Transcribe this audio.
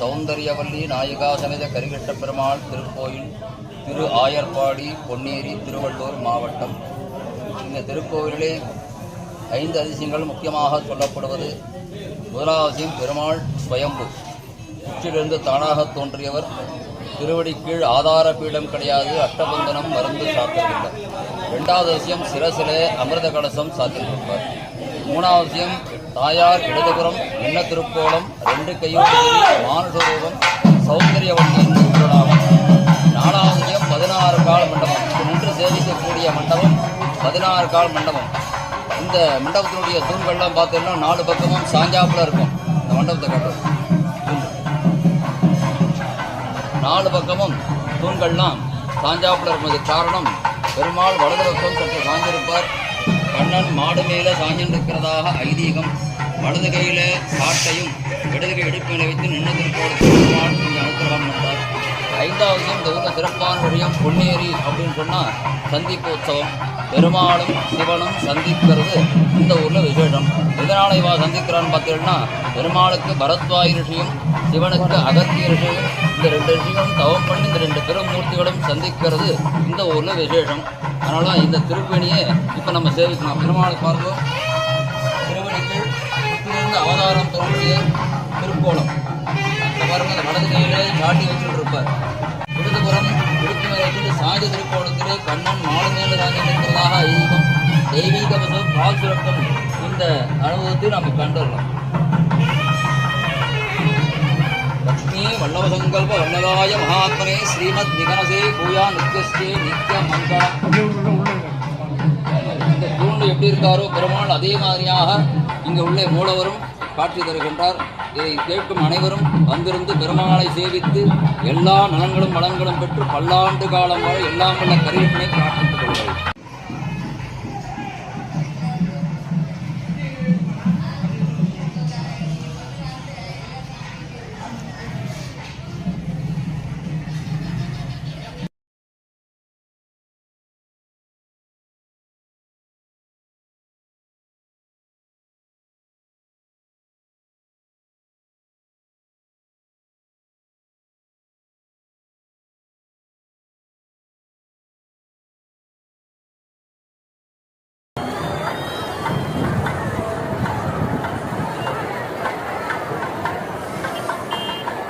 சௌந்தரியவல்லி நாயகா சமேத கரிகட்ட பெருமாள் திருக்கோயில் திரு ஆயர்பாடி பொன்னேரி திருவள்ளூர் மாவட்டம். இந்த திருக்கோவிலிலே ஐந்து அதிசயங்கள் முக்கியமாக சொல்லப்படுவது. முதலாவசியம் பெருமாள் ஸ்வயம்பு. உச்சிலிருந்து தானாக தோன்றியவர். திருவடி கீழ் ஆதார பீடம் கிடையாது அட்டபந்தனம் மருந்து சாத்திரமில்லை. இரண்டாவது விஷயம் சிரசிலே அமிர்த கலசம் சாத்தியிருப்பார் மூணாவசியம் தாயார் இடதுபுறம் எண்ண திருக்கோளம் ரெண்டு கையும் மானுஷரூபம் சௌந்தரியவண்டியின் திருக்குறளாகும் நாலாவசியம் பதினாறு கால் மண்டபம். நின்று சேவிக்கக்கூடிய மண்டபம் பதினாறு கால் மண்டபம். இந்த மண்டபத்தினுடைய தூண்கள்லாம் பார்த்தீங்கன்னா நாலு பக்கமும் சாஞ்சாப்புல இருக்கும். இந்த மண்டபத்தை கட்டுறது. நாலு பக்கமும் தூண்கள்லாம் சாஞ்சாப்பில் இருக்கும் காரணம் பெருமாள் வலது பக்கம் சற்று சாஞ்சிருப்பார். கண்ணன் மாடு மேல சாய்ந்திருக்கிறதாக ஐதீகம். வலது கையில காட்டையும் இடது கை எடுப்பினை வைத்து நின்று பெருமாள் இங்கு அனுகிரகம் ஐந்தாவது விஷயம் இந்த ஊரில் சிறப்பான பொன்னேரி அப்படின்னு சொன்னால் சந்திப்பு உற்சவம் பெருமாளும் சிவனும் சந்திக்கிறது இந்த ஊரில் விசேஷம். எதனால் இவா சந்திக்கிறான்னு பார்த்தீங்கன்னா பெருமாளுக்கு பரத்வாய் ரிஷியும் சிவனுக்கு அகத்திய ரிஷியும் இந்த ரெண்டு ரிஷியும் தவம் பண்ணி இந்த ரெண்டு பெருமூர்த்திகளும் சந்திக்கிறது இந்த ஊரில் விசேஷம். அதனால இந்த திருப்பணியை இப்போ நம்ம சேவிக்கணும். பெருமாளை பார்க்கும் திருவடிகள் சுற்றிலிருந்து அவதாரம் தோன்றிய திருக்கோலம். இந்த பாருங்க அந்த வலது கையிலே காட்டி வச்சுட்டு இருப்பார் இடதுபுறம் இடுப்பு மேலே வச்சுட்டு திருக்கோலத்திலே கண்ணன் மாடு மேல நிற்கிறதாக ஐதீகம். தெய்வீக வசம் பால் சுரக்கம் இந்த அனுபவத்தை நாம் கண்டுள்ளோம் வல்லவ சங்கல்ப வல்லவாய மகாத்மனே ஸ்ரீமத் நிகனசே பூயா நித்யஸ்தே நித்ய மங்கா. இந்த தூண்டு எப்படி இருக்காரோ பெருமாள் அதே மாதிரியாக இங்கு உள்ள மூலவரும் காட்சி தருகின்றார். இதை கேட்கும் அனைவரும் வந்திருந்து பெருமாளை சேவித்து எல்லா நலன்களும் வளங்களும் பெற்று பல்லாண்டு காலம் வரை எல்லாம் உள்ள கருவினை பிரார்த்தித்துக் கொள்வார்கள்